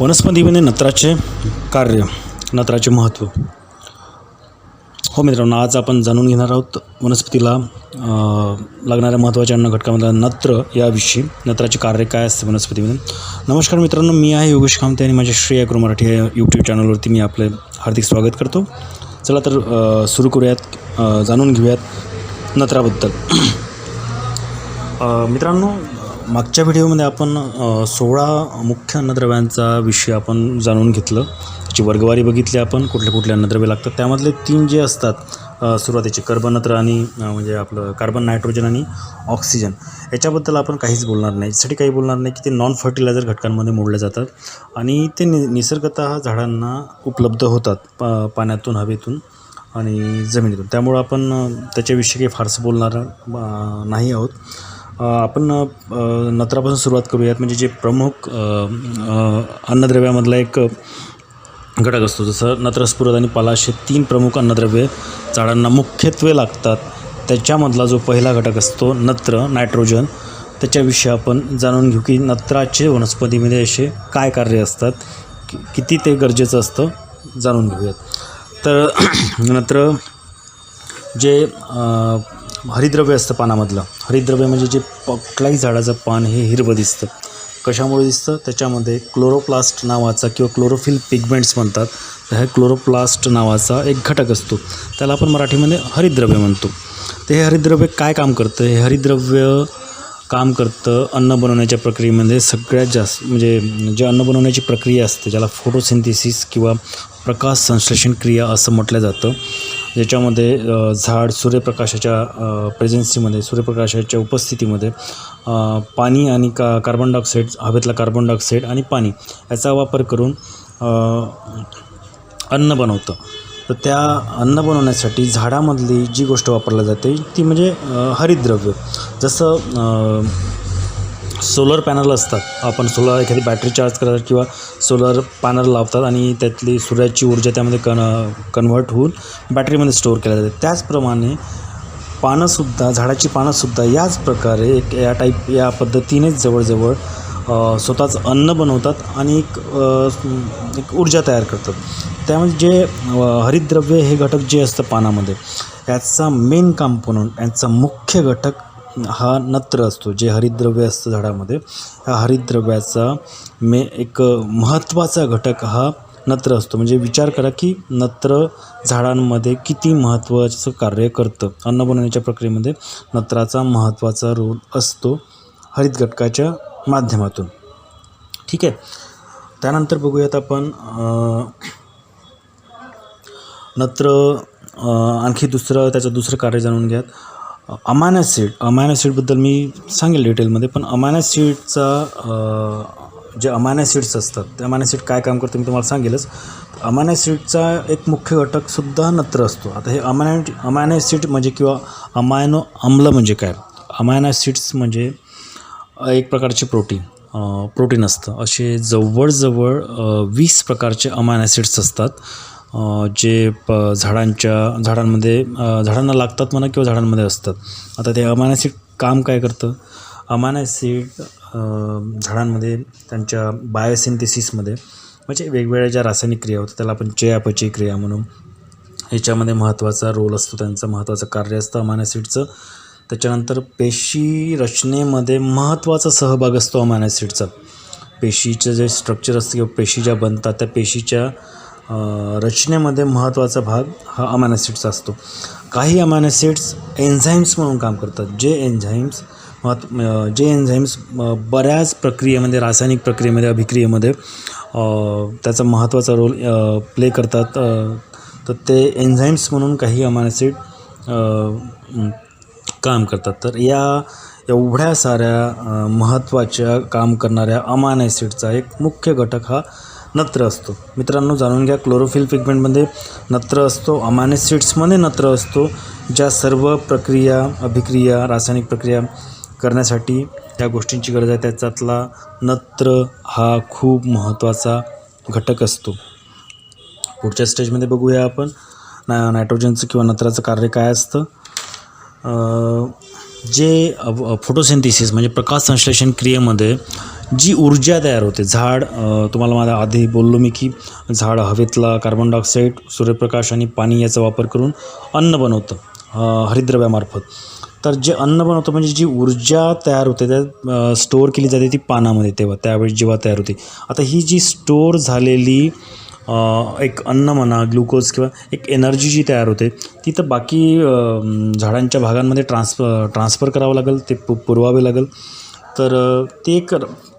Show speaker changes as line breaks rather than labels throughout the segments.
वनस्पतीमध्ये नत्राचे कार्य नत्राचे महत्त्व. हो मित्रांनो आज आपण जाणून घेणार आहोत वनस्पतीला लागणाऱ्या महत्त्वाच्या अन्न घटकामधला नत्र याविषयी. नत्राचे कार्य काय असते वनस्पतीमध्ये नमस्कार मित्रांनो मी आहे योगेश कामते आणि माझ्या श्रेया अग्रो मराठी या यूट्यूब चॅनलवरती मी आपले हार्दिक स्वागत करतो. चला तर सुरू करूयात. जाणून घेऊयात नत्राबद्दल. मित्रांनो मागच्या व्हिडिओमध्ये आपण सोळा मुख्य अन्नद्रव्यांचा विषय आपण जाणून घेतलं. त्याची वर्गवारी बघितली आपण कुठले कुठले अन्नद्रव्य लागतात. त्यामधले तीन जे असतात सुरुवातीचे कर्बनत्र आणि म्हणजे आपलं कार्बन नायट्रोजन आणि ऑक्सिजन. याच्याबद्दल आपण काहीच बोलणार नाही. यासाठी काही बोलणार नाही की ते नॉन फर्टिलायझर घटकांमध्ये मोडले जातात. आणि ते नि निसर्गतः झाडांना उपलब्ध होतात पा पाण्यातून हवेतून आणि जमिनीतून. त्यामुळं आपण त्याच्याविषयी काही फारसं बोलणार नाही आहोत. आपण नत्रापासून सुरुवात करूयात. म्हणजे जे प्रमुख अन्नद्रव्यामधला एक घटक असतो जसं नत्रस्फुरद आणि पलाश हे तीन प्रमुख अन्नद्रव्ये झाडांना मुख्यत्वे लागतात. त्याच्यामधला जो पहिला घटक असतो नत्र नायट्रोजन त्याच्याविषयी आपण जाणून घेऊ की नत्राचे वनस्पतीमध्ये असे काय कार्य असतात कि किती ते गरजेचं असतं जाणून घेऊयात. तर नत्र जे हरिद्रव्य असतं पानामधलं. हरिद्रव्य म्हणजे जे प- कुठल्याही झाडाचं पान हे हिरवं दिसतं. कशामुळे दिसतं? त्याच्यामध्ये क्लोरोप्लास्ट नावाचा किंवा क्लोरोफिल पिगमेंट्स म्हणतात. तर ह्या क्लोरोप्लास्ट नावाचा एक घटक असतो. त्याला आपण मराठीमध्ये हरिद्रव्य म्हणतो. तर हे हरिद्रव्य काय काम करतं? हे हरिद्रव्य काम करतं अन्न बनवण्याच्या प्रक्रियेमध्ये सगळ्यात जास्त म्हणजे जे अन्न बनवण्याची प्रक्रिया असते ज्याला फोटोसिंथेसिस किंवा प्रकाश संश्लेषण क्रिया असं म्हटलं जातं. ज्याच्यामध्ये झाड सूर्यप्रकाशाच्या प्रेझेन्सीमध्ये सूर्यप्रकाशाच्या उपस्थितीमध्ये पाणी आणि का कार्बन डायऑक्साईड हवेतला कार्बन डायऑक्साईड आणि पाणी याचा वापर करून अन्न बनवतं. तर त्या अन्न बनवण्यासाठी झाडामधली जी गोष्ट वापरली जाते ती म्हणजे हरितद्रव्य. जसं सोलर पॅनल असतात. आपण सोलर एखादी बॅटरी चार्ज करतात किंवा सोलर पॅनल लावतात आणि त्यातली सूर्याची ऊर्जा त्यामध्ये कन कन्व्हर्ट होऊन बॅटरीमध्ये स्टोअर केल्या जाते त्याचप्रमाणे पानंसुद्धा झाडाची पानंसुद्धा याच प्रकारे एक या टाईप या पद्धतीनेच जवळजवळ स्वतःच अन्न बनवतात आणि एक एक ऊर्जा तयार करतात. त्यामध्ये जे हरितद्रव्य हे घटक जे असतं पानामध्ये याचा मेन कॉम्पोनंट यांचा मुख्य घटक हा नत्र असतो जे हरितद्रव्य असतं झाडामध्ये ह्या हरितद्रव्याचा मे एक महत्त्वाचा घटक हा नत्र असतो. म्हणजे विचार करा की नत्र झाडांमध्ये किती महत्त्वाचं कार्य करतं. अन्न बनवण्याच्या प्रक्रियेमध्ये नत्राचा महत्त्वाचा रोल असतो हरित घटकाच्या माध्यमातून. ठीक आहे? त्यानंतर बघूयात आपण नत्र आणखी दुसरं त्याचं दुसरं कार्य जाणून घ्यात. अमानॅसिड अमानॅसिडबद्दल मी सांगेल डिटेलमध्ये पण अमानॅसिडचा जे अमानॅसिड्स असतात ते अमानॅसिड काय काम करतं मी तुम्हाला सांगेलच. अमानॅसिडचा एक मुख्य घटकसुद्धा नत्र असतो. आता हे अमानॅ अमायन म्हणजे किंवा अमायनो आम्ल म्हणजे काय? अमायनॅसिड्स म्हणजे एक प्रकारचे प्रोटीन प्रोटीन असतं. असे जवळजवळ वीस प्रकारचे अमायनॅसिड्स असतात. जे प झाडांच्या झाडांमध्ये झाडांना लागतात म्हणा किंवा झाडांमध्ये असतात. आता ते अमानॅसिड ॲसिड काम काय करतं? अमानॅसिड ॲसिड झाडांमध्ये त्यांच्या बायोसिंथेसिसमध्ये म्हणजे वेगवेगळ्या ज्या रासायनिक क्रिया होतात त्याला आपण चयापचय क्रिया म्हणून. ह्याच्यामध्ये महत्त्वाचा रोल असतो त्यांचं महत्त्वाचं कार्य असतं अमायन ॲसिडचं त्याच्यानंतर पेशी रचनेमध्ये महत्त्वाचा सहभाग असतो अमायन ॲसिडचा पेशीचं जे स्ट्रक्चर असतं किंवा पेशी ज्या बनतात त्या पेशीच्या रचनेमध्ये महत्त्वाचा भाग हा अमॅनॅसिड्सचा असतो. काही अमॅनॅसिड्स एन्झाईम्स म्हणून काम करतात. जे एन्झाईम्स महत्त्व जे एन्झाईम्स बऱ्याच प्रक्रियेमध्ये रासायनिक प्रक्रियेमध्ये अभिक्रियेमध्ये त्याचा महत्त्वाचा रोल प्ले करतात. तर ते एन्झाईम्स म्हणून काही अमॅनॅसिड ॲसिड काम करतात. तर या एवढ्या साऱ्या महत्त्वाच्या काम करणाऱ्या अमानॅसिडचा एक मुख्य घटक हा नत्र असतो. मित्रांनो जाणून घ्या क्लोरोफिल पिगमेंटमध्ये नत्र असतो अमानेसिड्समध्ये नत्र असतो ज्या सर्व प्रक्रिया अभिक्रिया रासायनिक प्रक्रिया करण्यासाठी त्या गोष्टींची गरज आहे. त्याच्यातला नत्र हा खूप महत्त्वाचा घटक असतो. पुढच्या स्टेजमध्ये बघूया आपण. ना नायट्रोजनचं किंवा नत्राचं कार्य काय असतं? जे फोटोसिंथिसिस म्हणजे प्रकाश संश्लेषण क्रियेमध्ये जी ऊर्जा तयार होते झाड तुम्हाला माझा आधी बोललो मी की झाड हवेतला कार्बन डायऑक्साईड सूर्यप्रकाश आणि पाणी याचा वापर करून अन्न बनवतं हरिद्रव्यामार्फत तर जे अन्न बनवतं म्हणजे जी ऊर्जा तयार होते त्या स्टोअर केली जाते ती पानामध्ये तेव्हा त्यावेळी जेव्हा तयार होते. आता ही जी स्टोअर झालेली एक अन्न म्हणा ग्लुकोज किंवा एक एनर्जी जी तयार होते ती तर बाकी झाडांच्या भागांमध्ये ट्रान्सफ ट्रान्सफर करावं लागेल ते पु पुरवावे लागेल. तर ते एक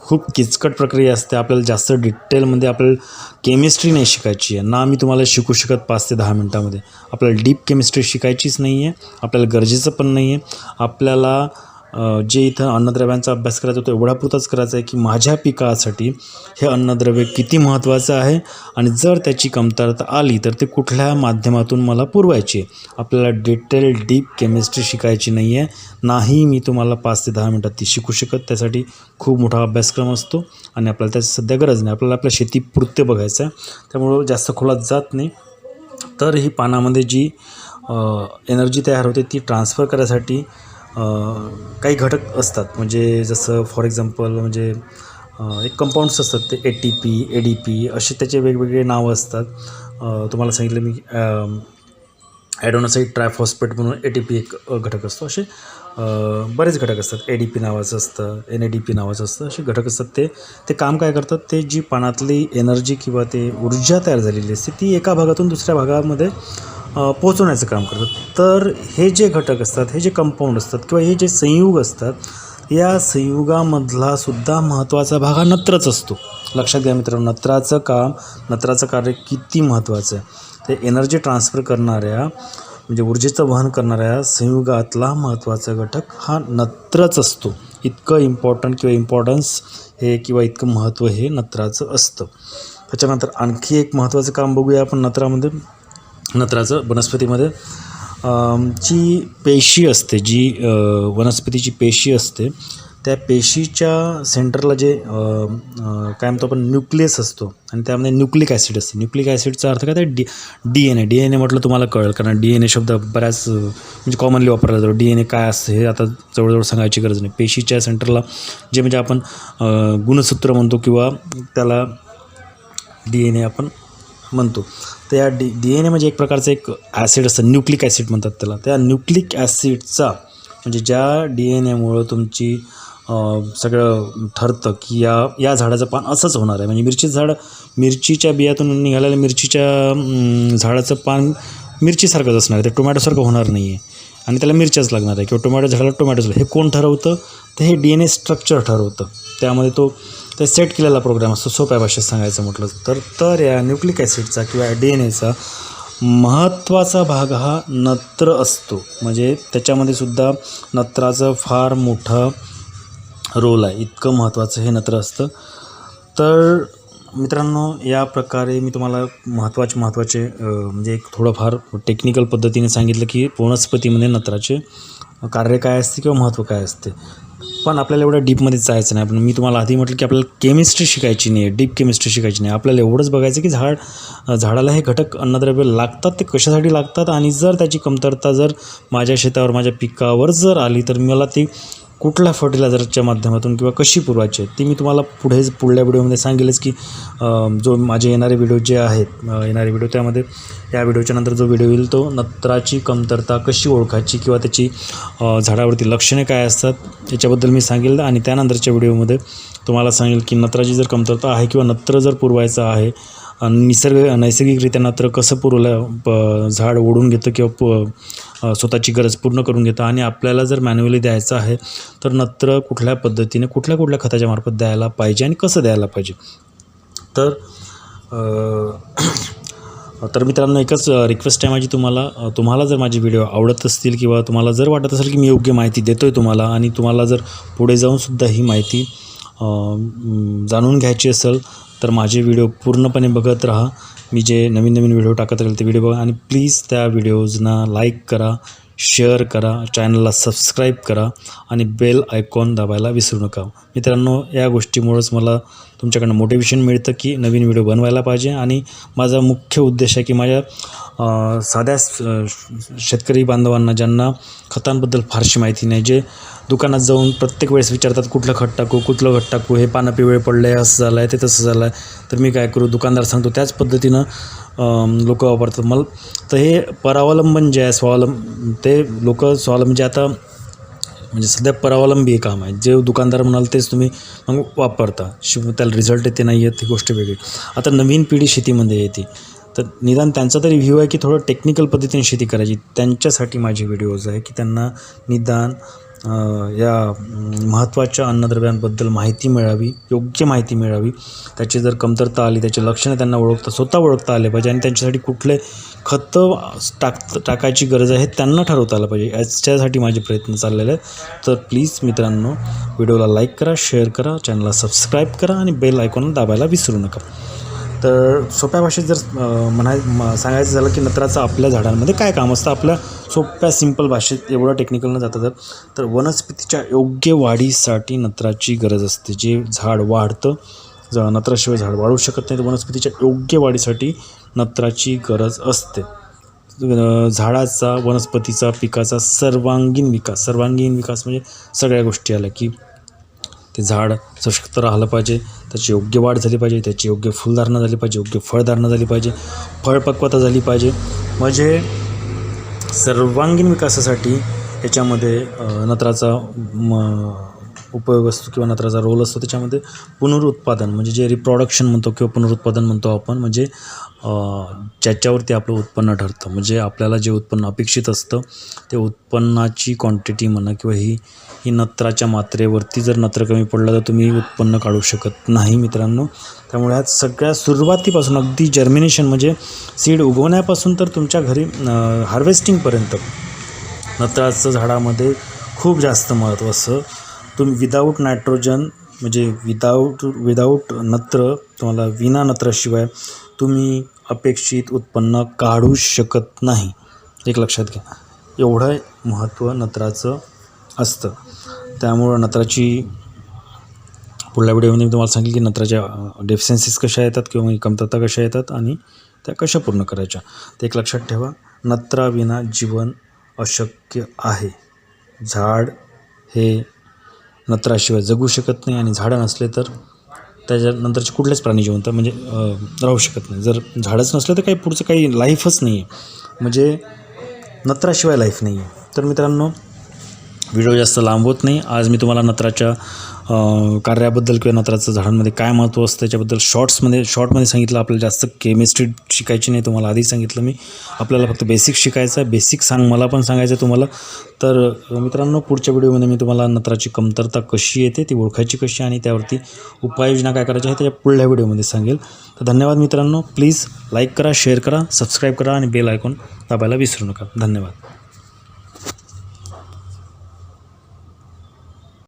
खूप किचकट प्रक्रिया असते. आपल्याला जास्त डिटेलमध्ये आपल्याला केमिस्ट्री नाही शिकायची आहे. ना मी तुम्हाला शिकू शकत पाच ते दहा मिनटामध्ये. आपल्याला डीप केमिस्ट्री शिकायचीच नाही आहे आपल्याला गरजेचं पण नाही आहे आपल्याला जे इथं अन्नद्रव्यांचा अभ्यास करायचा होतो एवढापुरताच करायचा आहे की माझ्या पिकासाठी हे अन्नद्रव्य किती महत्त्वाचं आहे आणि जर त्याची कमतरता आली तर ते कुठल्या माध्यमातून मला पुरवायची? आहे आपल्याला डिटेल डीप केमिस्ट्री शिकायची नाही आहे नाही मी तुम्हाला पाच ते दहा मिनटात ती शिकू शकत. त्यासाठी खूप मोठा अभ्यासक्रम असतो आणि आपल्याला त्याची सध्या गरज नाही. आपल्याला आपल्या शेतीपुरते बघायचं आहे. त्यामुळं जास्त खोलात जात नाही. तर ही पानामध्ये जी एनर्जी तयार होते ती ट्रान्सफर करायसाठी काही घटक असतात. म्हणजे जसं फॉर एक्झाम्पल म्हणजे एक कंपाऊंड्स असतात ते A T P A D P असे त्याचे वेगवेगळे नावं असतात. तुम्हाला सांगितलं मी ॲडोनासाईड ट्रायफॉस्पेट म्हणून ए टी पी एक घटक असतो. असे बरेच घटक असतात. ए डी पी नावाचं असतं एन ए डी पी नावाचं असतं. असे घटक असतात ते. ते काम काय करतात? ते जी पानातली एनर्जी किंवा ते ऊर्जा तयार झालेली असते ती एका भागातून दुसऱ्या भागामध्ये पोचवण्याचं काम करतात. तर हे जे घटक असतात हे जे कंपाऊंड असतात किंवा हे जे संयुग असतात या संयुगामधला सुद्धा महत्त्वाचा भाग हा नत्रच असतो. लक्षात घ्या मित्रांनो नत्राचं काम नत्राचं कार्य किती महत्त्वाचं आहे. ते एनर्जी ट्रान्सफर करणाऱ्या म्हणजे ऊर्जेचं वहन करणाऱ्या संयुगातला महत्त्वाचा घटक हा नत्रच असतो. इतकं इम्पॉर्टंट किंवा इम्पॉर्टन्स हे किंवा इतकं महत्त्व हे नत्राचं असतं. त्याच्यानंतर आणखी एक महत्त्वाचं काम बघूया आपण नत्रामध्ये. नत्राचं वनस्पतीमध्ये जी पेशी असते जी वनस्पतीची पेशी असते त्या पेशीच्या सेंटरला जे काय म्हणतो आपण न्यूक्लियस असतो आणि त्यामध्ये न्यूक्लिक ॲसिड असते. न्यूक्लिक ॲसिडचा अर्थ काय? तर D D N A D N A म्हटलं तुम्हाला कळेल कारण डी एन ए शब्द बऱ्याच म्हणजे कॉमनली वापरला जातो. डी एन ए काय असतं हे आता जवळजवळ सांगायची गरज नाही. पेशीच्या सेंटरला जे म्हणजे आपण गुणसूत्र म्हणतो किंवा त्याला डी एन ए आपण म्हणतो. तर या डी डी एन ए म्हणजे एक प्रकारचं एक ॲसिड असतं न्यूक्लिक ॲसिड म्हणतात त्याला. त्या न्यूक्लिक ॲसिडचा म्हणजे ज्या डी एन एमुळं तुमची सगळं ठरतं की या या झाडाचं पान असंच होणार आहे. म्हणजे मिरचीचं झाड मिरचीच्या बियातून निघालेल्या मिरचीच्या झाडाचं पान मिरचीसारखंच असणार आहे. ते टोमॅटोसारखं होणार नाही आहे आणि त्याला मिरच्याच लागणार आहे. किंवा टोमॅटो झाडाला टोमॅटोच हे कोण ठरवतं? तर हे डी एन ए स्ट्रक्चर ठरवतं. त्यामध्ये तो ते सेट केलेला प्रोग्राम असतो. सोप्या भाषेत सांगायचं म्हटलं तर तर या न्यूक्लिक ॲसिडचा किंवा डी एन एचा महत्त्वाचा भाग हा नत्र असतो. म्हणजे त्याच्यामध्ये सुद्धा नत्राचं फार मोठं रोल आहे. इतकं महत्त्वाचं हे नत्र असतं. तर मित्रांनो या प्रकारे मी तुम्हाला महत्त्वाचे महत्त्वाचे म्हणजे एक थोडंफार टेक्निकल पद्धतीने सांगितलं की वनस्पतीमध्ये नत्राचे कार्य काय असते किंवा महत्त्व काय असते. पण आपल्याला एवढं डीपमध्ये जायचं नाही. पण मी तुम्हाला आधी म्हटलं की आपल्याला केमिस्ट्री शिकायची नाही आहे डीप केमिस्ट्री शिकायची नाही आपल्याला एवढंच बघायचं की झाड झाडाला हे घटक अन्नद्रव्य लागतात ते कशासाठी लागतात? आणि जर त्याची कमतरता जर माझ्या शेतावर माझ्या पिकावर जर आली तर मला ती कुठल्या फर्टिलायझरच्या माध्यमातून किंवा कशी पुरवायची आहे ती मी तुम्हाला पुढे पुढल्या व्हिडिओमध्ये सांगेलच की जो माझे येणारे व्हिडिओ जे आहेत येणारे व्हिडिओ त्यामध्ये या व्हिडिओच्या नंतर जो व्हिडिओ येईल तो नत्राची कमतरता कशी ओळखायची किंवा त्याची झाडावरती लक्षणे काय असतात याच्याबद्दल मी सांगेल आणि त्यानंतरच्या व्हिडिओमध्ये तुम्हाला सांगेल की नत्राची जर कमतरता आहे किंवा नत्र जर पुरवायचं आहे निसर्ग नैसर्गिकरित्या नत्र कसं पुरवलं प झाड ओढून घेतं किंवा प स्वतःची गरज पूर्ण करून घेतं आणि आपल्याला जर मॅन्युअली द्यायचं आहे तर नत्र कुठल्या पद्धतीने कुठल्या कुठल्या खताच्या मार्फत द्यायला पाहिजे आणि कसं द्यायला पाहिजे? तर तर मित्रांनो एकच रिक्वेस्ट आहे माझी तुम्हाला. तुम्हाला जर माझे व्हिडिओ आवडत असतील किंवा तुम्हाला जर वाटत असेल की मी योग्य माहिती देतो आहे तुम्हाला आणि तुम्हाला जर पुढे जाऊनसुद्धा ही माहिती जाणून घ्यायची असेल तर माझे व्हिडिओ पूर्णपणे बघत राहा. मी जे नवीन नवीन व्हिडिओ टाकत राहील ते व्हिडिओ बघा. आणि प्लीज त्या व्हिडिओजना लाईक करा. शेअर करा चॅनलला सबस्क्राईब करा आणि बेल आयकॉन दाबायला विसरू नका. मित्रांनो या गोष्टीमुळंच मला तुमच्याकडनं मोटिवेशन मिळतं की नवीन व्हिडिओ बनवायला पाहिजे आणि माझा मुख्य उद्देश आहे की माझ्या साध्या शेतकरी बांधवांना ज्यांना खतांबद्दल फारशी माहिती नाही जे दुकानात जाऊन प्रत्येक वेळेस विचारतात कुठलं खत टाकू कुठलं खत टाकू? हे पानं पिवळे पडलं आहे असं झालं आहे ते तसं झालं आहे तर मी काय करू दुकानदार सांगतो त्याच पद्धतीनं लोक वापरतात. मला तर हे परावलंबन जे आहे स्वावलंब ते लोक स्वावलंबी जे आता म्हणजे सध्या परावलंबी काम आहे. जे दुकानदार म्हणाल तेच तुम्ही मग वापरता. शिव त्याला रिझल्ट येते नाही येत ही गोष्ट वेगळी. आता नवीन पिढी शेतीमध्ये येते. तर निदान त्यांचा तरी व्ह्यू आहे की थोडं टेक्निकल पद्धतीने शेती करायची. त्यांच्यासाठी माझे व्हिडिओज आहे की त्यांना निदान या महत्त्वाच्या अन्नद्रव्यांबद्दल माहिती मिळावी योग्य माहिती मिळावी त्याची जर कमतरता आली त्याचे लक्षणं त्यांना ओळखता स्वतः ओळखता आले पाहिजे आणि त्यांच्यासाठी कुठले खतं टाक टाकायची गरज आहे त्यांना ठरवता आलं पाहिजे. याच्यासाठी माझे प्रयत्न चाललेले आहेत. तर प्लीज मित्रांनो व्हिडिओला लाईक करा शेअर करा चॅनलला सबस्क्राईब करा आणि बेल आयकॉन दाबायला विसरू नका. तर सोप्या भाषेत जर म्हणाय म- सांगायचं झालं की नत्राचं आपल्या झाडांमध्ये काय काम असतं? आपल्या सोप्या सिंपल भाषेत एवढं टेक्निकल न जाता तर तर वनस्पतीच्या योग्य वाढीसाठी नत्राची गरज असते. जे झाड वाढतं ज नत्राशिवाय झाड वाढू शकत नाही तर वनस्पतीच्या योग्य वाढीसाठी नत्राची गरज असते. झाडाचा वनस्पतीचा पिकाचा सर्वांगीण विकास सर्वांगीण विकास म्हणजे सगळ्या गोष्टी आल्या की ते झाड सशक्त राहिलं पाहिजे त्याची योग्य वाढ झाली पाहिजे त्याची योग्य फुलधारणा झाली पाहिजे योग्य फळधारणा झाली पाहिजे फळपक्वता झाली पाहिजे. म्हणजे सर्वांगीण विकासासाठी याच्यामध्ये नत्राचा म उपयोग असतो किंवा नत्राचा रोल असतो त्याच्यामध्ये पुनरुत्पादन म्हणजे जे रिप्रॉडक्शन म्हणतो किंवा पुनरुत्पादन म्हणतो आपण म्हणजे ज्याच्यावरती आपलं उत्पन्न ठरतं. म्हणजे आपल्याला जे उत्पन्न अपेक्षित असतं ते उत्पन्नाची क्वांटिटी म्हणा किंवा ही ही नत्राच्या मात्रेवरती जर नत्र कमी पडलं तर तुम्ही उत्पन्न काढू शकत नाही मित्रांनो. त्यामुळे आज सगळ्या सुरुवातीपासून अगदी जर्मिनेशन म्हणजे सीड उगवण्यापासून तर तुमच्या घरी हार्वेस्टिंगपर्यंत नत्राचं झाडामध्ये खूप जास्त महत्त्वाचं तुम्ही विदाऊट नायट्रोजन म्हणजे विदाऊट विदाऊट नत्र तुम्हाला विना नत्राशिवाय तुम्ही अपेक्षित उत्पन्न काढू शकत नाही. एक लक्षात घ्या. एवढं महत्त्व नत्राचं असतं. त्यामुळं नत्राची पुढल्या व्हिडिओमध्ये मी तुम्हाला सांगेल की नत्राच्या डेफिशियन्सीज कशा येतात किंवा कमतरता कशा येतात आणि त्या कशा पूर्ण करायच्या. ते एक लक्षात ठेवा. नत्राविना जीवन अशक्य आहे. झाड हे नत्राशिवाय जगू शकत नाही आणि झाडं नसले तर त्याच्यानंतरचे कुठलेच प्राणी जिवंत म्हणजे राहू शकत नाही. जर झाडच नसलं तर काही पुढचं काही लाईफच नाही आहे म्हणजे नत्राशिवाय लाईफ नाही आहे तर मित्रांनो व्हिडिओ जास्त लांब होत नाही. आज मी तुम्हाला नत्राच्या कार्याबद्दल किंवा नत्राचं झाडांमध्ये काय महत्त्व असतं त्याच्याबद्दल शॉर्ट्समध्ये शॉर्टमध्ये सांगितलं आपल्याला जास्त केमिस्ट्री शिकायची नाही तुम्हाला आधी सांगितलं मी. आपल्याला फक्त बेसिक शिकायचं आहे बेसिक सांग मला पण सांगायचं आहे तुम्हाला. तर मित्रांनो पुढच्या व्हिडिओमध्ये मी तुम्हाला नत्राची कमतरता कशी येते ती ओळखायची कशी आणि त्यावरती उपाययोजना काय करायची आहे त्याच्या पुढल्या व्हिडिओमध्ये सांगेल. तर धन्यवाद मित्रांनो. प्लीज लाईक करा शेअर करा सबस्क्राईब करा आणि बेल आयकॉन दाबायला विसरू नका. धन्यवाद.